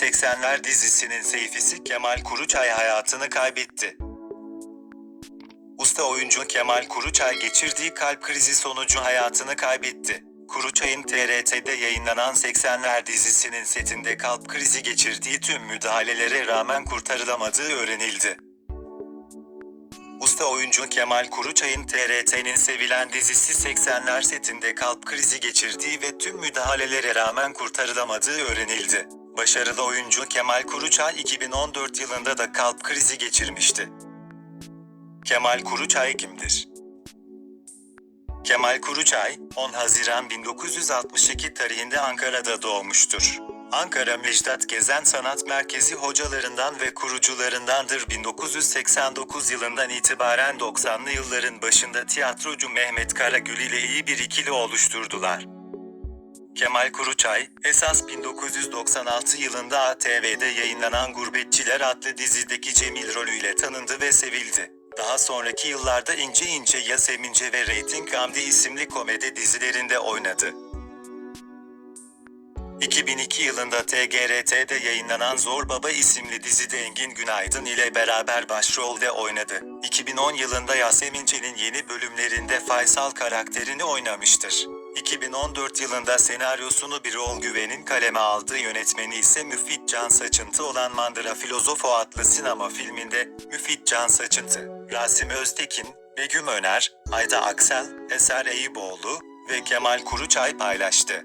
80'ler dizisinin seyfisi Kemal Kuruçay hayatını kaybetti. Usta oyuncu Kemal Kuruçay geçirdiği kalp krizi sonucu hayatını kaybetti. Kuruçay'ın TRT'de yayınlanan 80'ler dizisinin setinde kalp krizi geçirdiği tüm müdahalelere rağmen kurtarılamadığı öğrenildi. Usta oyuncu Kemal Kuruçay'ın TRT'nin sevilen dizisi 80'ler setinde kalp krizi geçirdiği ve tüm müdahalelere rağmen kurtarılamadığı öğrenildi. Başarılı oyuncu Kemal Kuruçay 2014 yılında da kalp krizi geçirmişti. Kemal Kuruçay kimdir? Kemal Kuruçay, 10 Haziran 1962 tarihinde Ankara'da doğmuştur. Ankara Müjdat Gezen Sanat Merkezi hocalarından ve kurucularındandır. 1989 yılından itibaren 90'lı yılların başında tiyatrocu Mehmet Karagül ile iyi bir ikili oluşturdular. Kemal Kuruçay, esas 1996 yılında ATV'de yayınlanan Gurbetçiler adlı dizideki Cemil rolüyle tanındı ve sevildi. Daha sonraki yıllarda İnce İnce Yasemince ve Reyting Gamdi isimli komedi dizilerinde oynadı. 2002 yılında TGRT'de yayınlanan Zor Baba isimli dizide Engin Günaydın ile beraber başrolde oynadı. 2010 yılında Yasemince'nin yeni bölümlerinde Faysal karakterini oynamıştır. 2014 yılında senaryosunu Birol Güven'in kaleme aldığı yönetmeni ise Müfit Can Saçıntı olan Mandıra Filozofo adlı sinema filminde Müfit Can Saçıntı, Rasim Öztekin, Begüm Öner, Ayda Aksel, Eser Eyüboğlu ve Kemal Kuruçay paylaştı.